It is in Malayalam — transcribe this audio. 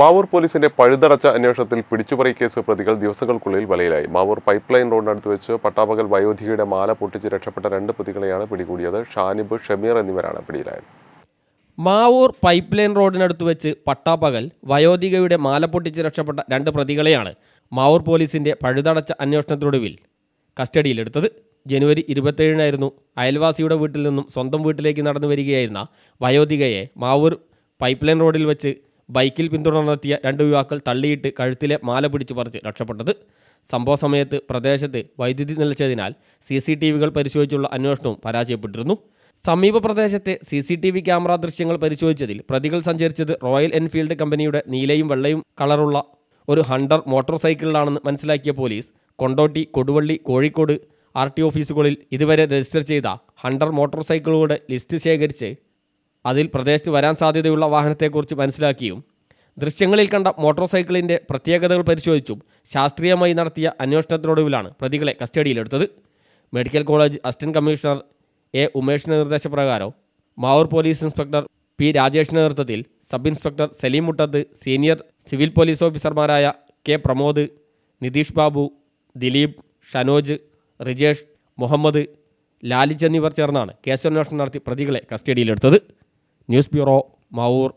മാവൂർ പോലീസിന്റെ പഴുതടച്ച അന്വേഷണത്തിൽ പിടിച്ചുപറി കേസ് പ്രതികൾ ദിവസങ്ങൾക്കുള്ളിൽ വലയിലായി. മാവൂർ പൈപ്പ് ലൈൻ റോഡിനടുത്ത് വെച്ച് പട്ടാപകൽ വയോധികയുടെ മാല പൊട്ടിച്ച് രക്ഷപ്പെട്ട രണ്ട് പ്രതികളെയാണ് പിടികൂടിയത്. ഷാനിബ് ഷമീർ എന്നിവരാണ് പിടിയിലായത്. മാവൂർ പൈപ്പ് ലൈൻ റോഡിനടുത്ത് വെച്ച് പട്ടാപകൽ വയോധികയുടെ മാല പൊട്ടിച്ച് രക്ഷപ്പെട്ട രണ്ട് പ്രതികളെയാണ് മാവൂർ പോലീസിന്റെ പഴുതടച്ച അന്വേഷണത്തിനൊടുവിൽ കസ്റ്റഡിയിലെടുത്തത്. ജനുവരി ഇരുപത്തേഴിനായിരുന്നു അയൽവാസിയുടെ വീട്ടിൽ നിന്നും സ്വന്തം വീട്ടിലേക്ക് നടന്നു വരികയായിരുന്ന വയോധികയെ മാവൂർ പൈപ്പ് ലൈൻ റോഡിൽ വെച്ച് ബൈക്കിൽ പിന്തുടർന്നെത്തിയ രണ്ട് യുവാക്കൾ തള്ളിയിട്ട് കഴുത്തിലെ മാല പിടിച്ചു പറിച്ച് രക്ഷപ്പെട്ടത്. സംഭവ സമയത്ത് പ്രദേശത്ത് വൈദ്യുതി നിലച്ചതിനാൽ സി സി ടി വികൾ പരിശോധിച്ചുള്ള അന്വേഷണവും പരാജയപ്പെട്ടിരുന്നു. സമീപ പ്രദേശത്തെ C C T V camera ദൃശ്യങ്ങൾ പരിശോധിച്ചതിൽ പ്രതികൾ സഞ്ചരിച്ചത് റോയൽ എൻഫീൽഡ് കമ്പനിയുടെ നീലയും വെള്ളയും കളറുള്ള ഒരു ഹണ്ടർ മോട്ടോർ സൈക്കിളിലാണെന്ന് മനസ്സിലാക്കിയ police Kondotty Koduvally Kozhikode R T ഓഫീസുകളിൽ ഇതുവരെ രജിസ്റ്റർ ചെയ്ത ഹണ്ടർ മോട്ടോർ സൈക്കിളുകളുടെ ലിസ്റ്റ് ശേഖരിച്ച് അതിൽ പ്രദേശത്ത് വരാൻ സാധ്യതയുള്ള വാഹനത്തെക്കുറിച്ച് മനസ്സിലാക്കിയും ദൃശ്യങ്ങളിൽ കണ്ട മോട്ടോർ സൈക്കിളിന്റെ പ്രത്യേകതകൾ പരിശോധിച്ചും ശാസ്ത്രീയമായി നടത്തിയ അന്വേഷണത്തിനൊടുവിലാണ് പ്രതികളെ കസ്റ്റഡിയിലെടുത്തത്. Medical college assistant commissioner A ഉമേഷിന്റെ നിർദ്ദേശപ്രകാരം മാവൂർ പോലീസ് ഇൻസ്പെക്ടർ പി രാജേഷിന്റെ നേതൃത്വത്തിൽ sub inspector Salim Muttath senior civil police ഓഫീസർമാരായ കെ പ്രമോദ് നിതീഷ് ബാബു ദിലീപ് ഷനോജ് റിജേഷ് മുഹമ്മദ് ലാലിജ് എന്നിവർ ചേർന്നാണ് കേസന്വേഷണം നടത്തി പ്രതികളെ കസ്റ്റഡിയിലെടുത്തത്. News bureau Mavoor.